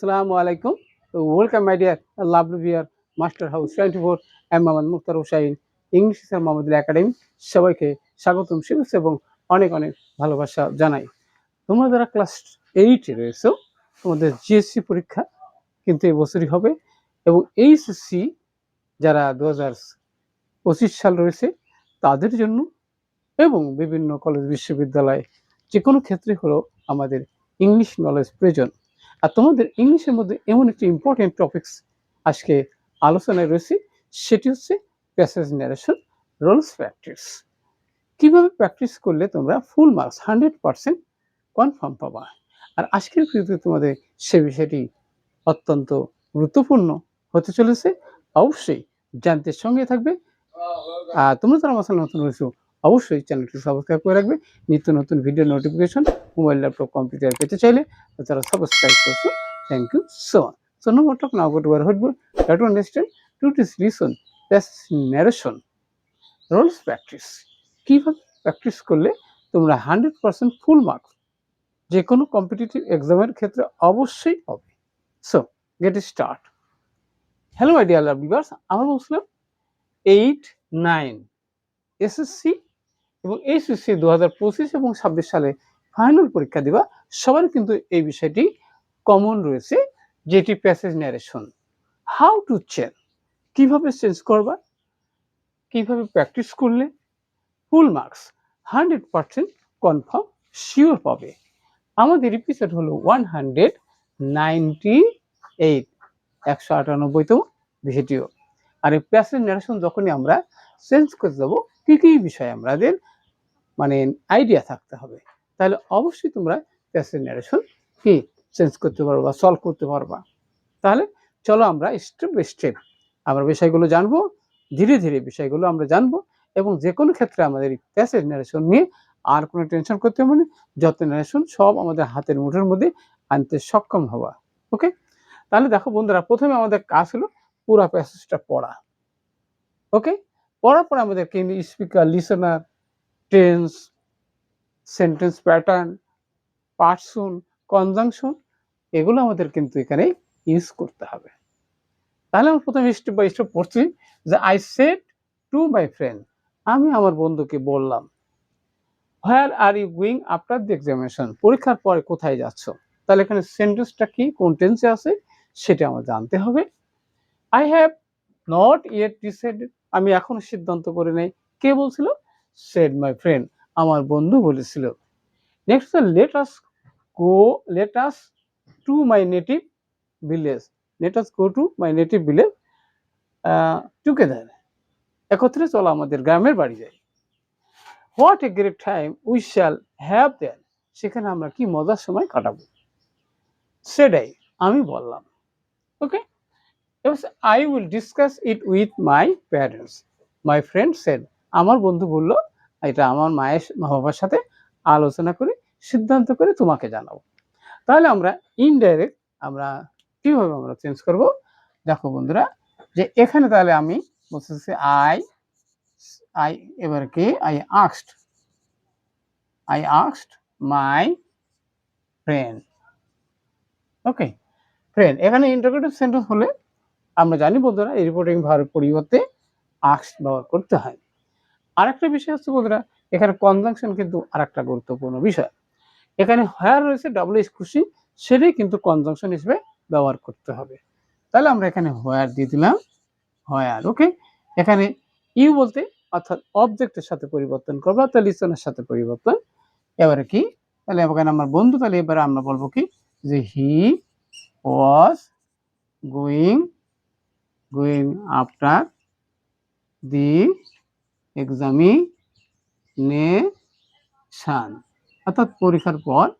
আসসালামু আলাইকুম। Welcome my dear lovely viewer master house twenty four M Mohammad Muktar Hussain English sir Mohammad academy সবাইকে স্বাগতম, শুভেচ্ছা এবং অনেক অনেক ভালোবাসা জানাই। তোমরা যারা ক্লাস এইটে রয়েছো, তোমাদের জিএসসি পরীক্ষা কিন্তু এই বছরই হবে এবং এইচএসসি যারা দু হাজার পঁচিশ সাল রয়েছে, তাদের জন্য এবং বিভিন্ন কলেজ বিশ্ববিদ্যালয় যে কোনো ক্ষেত্রে হলো আমাদের ইংলিশ নলেজ প্রয়োজন। আর তোমাদের ইংলিশের মধ্যে এমন একটি ইম্পর্টেন্ট টপিকস আজকে আলোচনায় রয়েছে, সেটি হচ্ছে প্যাসেজ ন্যারেশন রোলস প্র্যাকটিস কীভাবে প্র্যাকটিস করলে তোমরা full marks hundred percent confirm পাবা? আর আজকের ভিডিওতে তোমাদের সে বিষয়টি অত্যন্ত গুরুত্বপূর্ণ হতে চলেছে। অবশ্যই জানতে সঙ্গে থাকবে। আর তোমরা যারা আমার নতুন রয়েছো, অবশ্যই চ্যানেলটি সাবস্ক্রাইব করে রাখবে। নিত্য নতুন video notification mobile laptop computer পেতে চাইলে তারা সাবস্ক্রাইব করছ। Thank you so much so no talk now go to R হটবো try to understand to this listen narration rules practice কীভাবে প্র্যাকটিস করলে তোমরা হান্ড্রেড পার্সেন্ট ফুল মার্কস যে কোনো competitive এক্সামের ক্ষেত্রে অবশ্যই হবে। So get start hello my dear love viewers আমরা বলছিলাম এইট নাইন এসএসসি এবং এইচএসসি দু হাজার পঁচিশ এবং ছাব্বিশ সালে ফাইনাল পরীক্ষা দিবা। সবার কিন্তু এই বিষয়টি কমন রয়েছে, যেটি passage narration how to change কীভাবে চেঞ্জ করবা? কীভাবে প্র্যাকটিস করলে? Full marks hundred percent confirm sure পাবে। আমাদের এপিসোড হলো ওয়ান হান্ড্রেড নাইনটি এইট একশো আটানব্বইতম ভিডিও আর এই প্যাসেজ ন্যারেশন যখনই আমরা চেঞ্জ করে দেবো, কী কী বিষয়ে আমাদের মানে আইডিয়া থাকতে হবে? তাহলে অবশ্যই তোমরা প্যাসেজ ন্যারেশন কি চেঞ্জ করতে পারবা সলভ করতে পারবা। তাহলে চলো আমরা স্টেপ বাই স্টেপ আমরা বিষয়গুলো জানব, ধীরে ধীরে বিষয়গুলো আমরা জানব এবং যে কোনো ক্ষেত্রে আমাদের প্যাসেজ ন্যারেশন নিয়ে আর কোনো টেনশন করতে হবে না, যত ন্যারেশন সব আমাদের হাতের মুঠোর মধ্যে আনতে সক্ষম হওয়া ওকে তাহলে দেখো বন্ধুরা, প্রথমে আমাদের কাজ হলো পুরো প্যাসেজটা পড়া ওকে পড়ার পর আমাদের কিন্তু speaker listener tense sentence pattern person conjunction এগুলো আমাদের কিন্তু এখানে ইউজ করতে হবে। তাহলে আমরা প্রথমে স্টেপ বাই স্টেপ পড়ছি যে I said to my friend আমি আমার বন্ধুকে বললাম where are you going after the examination পরীক্ষার পরে কোথায় যাচ্ছ? তাহলে এখানে সেন্টেন্সটা কি, কোন টেন্সে আছে, সেটা আমার জানতে হবে। I have not yet decided আমি এখনও সিদ্ধান্ত করে নেই। কে বলছিল? সেড মাই ফ্রেন্ড আমার বন্ধু বলেছিল next let us go let us to my native village let us go to my native village together একত্রে চলো আমাদের গ্রামের বাড়ি যাই। What a great time we shall have then সেখানে আমরা কি মজার সময় কাটাবো? সেটাই আমি বললাম। Okay I will discuss it with my parents my friend said আমার বন্ধু বলল এটা আমার মায়ের বাবার সাথে আলোচনা করে, সিদ্ধান্ত করে তোমাকে জানাব। তাহলে আমরা ইনডাইরেক্ট আমরা কীভাবে আমরা চেঞ্জ করব? দেখো বন্ধুরা, যে এখানে তাহলে আমি বলতেছি আই আই এবার কি? I আক্সড I আক্সড my friend okay friend এখানে ইন্টারগ্রেটিভ সেন্টেন্স হলে আমরা জানি বন্ধুরা, এই রিপোর্টিং ভার পরিবর্তে আক্স ব্যবহার করতে হয়। আরেকটা বিষয় হচ্ছে বন্ধুরা, এখানে কনজাংশন কিন্তু আরেকটা গুরুত্বপূর্ণ বিষয়। এখানে হয়ার রয়েছে ডাবল খুশি, সেটাই কিন্তু কনজাংশন হিসেবে ব্যবহার করতে হবে। তাহলে আমরা এখানে হয়ার দিয়ে দিলাম হয়ার ওকে এখানে ইউ বলতে অর্থাৎ অবজেক্টের সাথে পরিবর্তন করব, অর্থাৎ লিসনের সাথে পরিবর্তন। এবারে কি? তাহলে এখানে আমার বন্ধু, তাহলে এবারে আমরা বলব কি? যে he was going going after the examination অর্থাৎ পরীক্ষার পর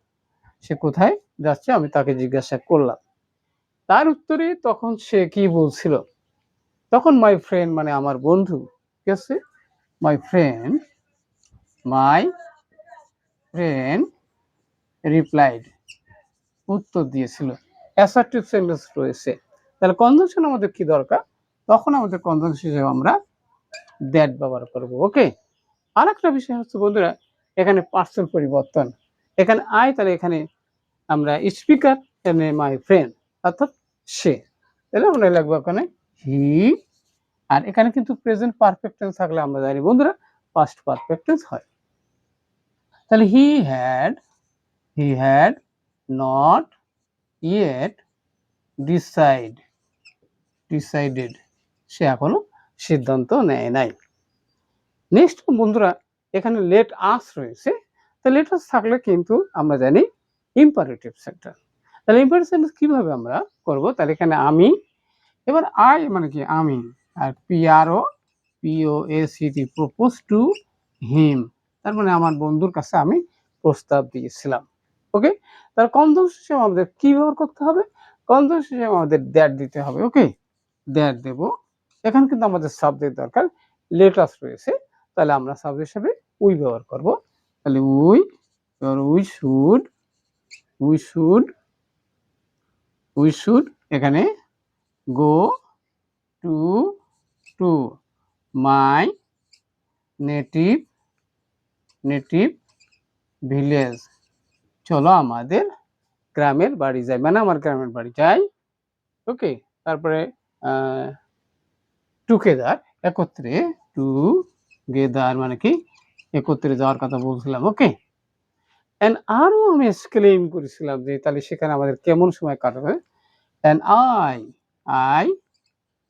সে কোথায় যাচ্ছে আমি তাকে জিজ্ঞাসা করলাম। তার উত্তরে তখন সে কি বলছিল? তখন মাই ফ্রেন্ড মানে আমার বন্ধু ঠিক আছে? My friend my friend replied উত্তর দিয়েছিল। অ্যাসার্টিভ সেন্টেন্স রয়েছে। তাহলে কনজাংশন আমাদের কি দরকার? তখন আমাদের কনজাংশন হিসেবে আমরা দ্যাট ব্যবহার করব ওকে আর একটা বিষয় হচ্ছে বন্ধুরা, এখানে পার্সন পরিবর্তন। এখানে আয় তাহলে এখানে আমরা স্পিকার এখানে মাই ফ্রেন্ড অর্থাৎ সে। তাহলে আমরা লিখব এখানে হি আর এখানে কিন্তু প্রেজেন্ট পারফেক্ট টেন্স থাকলে আমরা জানি বন্ধুরা পাস্ট পারফেক্ট টেন্স হয়। তাহলে he had he had not yet decide decided সে এখনও সিদ্ধান্ত নেয় নাই। নেক্সট বন্ধুরা, এখানে লেট আস রয়েছে। তো লেট আস থাকলে কিন্তু আমরা জানি ইম্পারেটিভ সেক্টর তাহলে ইম্পারেটিভ সেন্টেন্স কীভাবে আমরা করব? তাহলে এখানে আমি, এবার আই মানে কি? আমি আর পিআরও পিও এ সিটি প্রপোজ টু হিম তার মানে আমার বন্ধুর কাছে আমি প্রস্তাব দিয়েছিলাম। ওকে তার কন্দম হিসেবে আমাদের কি ব্যবহার করতে হবে? কন্দম হিসেবে আমাদের দ্যাট দিতে হবে। ওকে দ্যাট দেব। এখানে কিন্তু আমাদের সাবজেক্ট দরকার লেটাস রয়েছে। তাহলে আমরা সাবজেক্ট হিসেবে উই ব্যবহার করব। তাহলে we we should we should we should এখানে go to to my native native village চলো আমাদের গ্রামের বাড়ি যাই। মানে আমার গ্রামের বাড়ি যাই। ওকে তারপরে টুগেদার একত্রে টু গেদার মানে কি? একত্রে যাওয়ার কথা বলছিলাম ওকে অ্যান্ড আরও আমি এক্সক্লেম করেছিলাম যে, তাহলে সেখানে আমাদের কেমন সময় কাটাবে? And I I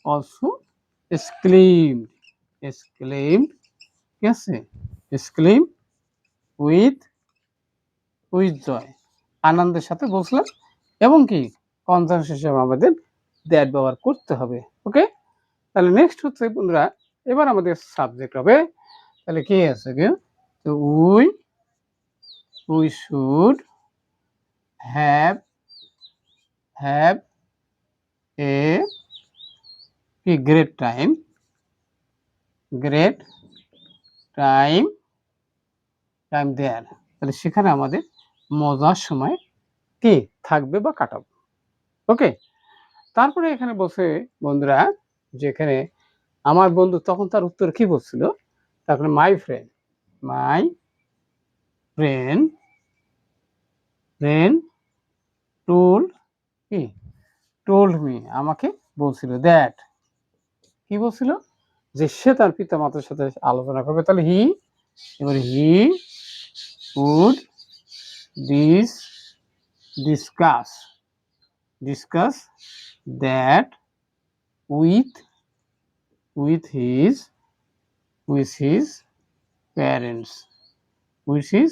also exclaim exclaim ঠিক আছে? এক্সক্লেম উইথ উইথ জয় আনন্দের সাথে বলছিলাম, এবং কি? কনজান্স হিসেবে আমাদের দ্যাট ব্যবহার করতে হবে ওকে তাহলে নেক্সট হচ্ছে বন্ধুরা, এবার আমাদের সাবজেক্ট হবে, তাহলে কে আছে কি? তো we we should have have a great time great time time there তাহলে সেখানে আমাদের মজার সময় কি থাকবে বা কাটাবো? ওকে তারপরে এখানে বসে বন্ধুরা যেখানে আমার বন্ধু তখন তার উত্তর কি বলছিল? তারপরে my friend my friend friend told কি টোল্ড মি আমাকে বলছিল দ্যাট কি বলছিল? যে সে তার পিতা মাতার সাথে আলোচনা করবে। তাহলে হি এবার he would this discuss discuss that with with his with his parents with his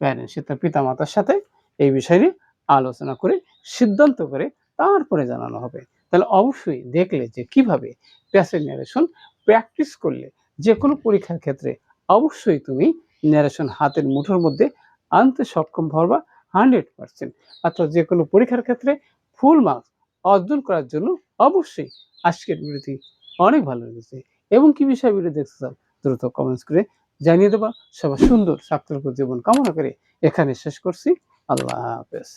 parents সে তার পিতা মাতার সাথে এই বিষয় নিয়ে আলোচনা করে, সিদ্ধান্ত করে তারপরে জানানো হবে। তাহলে অবশ্যই দেখলে যে কীভাবে প্যাসেজ ন্যারেশন প্র্যাকটিস করলে যে কোনো পরীক্ষার ক্ষেত্রে অবশ্যই তুমি ন্যারেশন হাতের মুঠোর মধ্যে আনতে সক্ষম হবা হান্ড্রেড পার্সেন্ট অর্থাৎ যে কোনো পরীক্ষার ক্ষেত্রে ফুল মার্কস অর্জন করার জন্য অবশ্যই আজকের ভিডিওটি অনেক ভালো লেগেছে। এবং কি বিষয় ভিডিও দেখতে চাও? দ্রুত কমেন্টস করে জানিয়ে দেবা। সবার সুন্দর সাক্ষর জীবন কামনা করে এখানে শেষ করছি। আল্লাহ হাফেজ।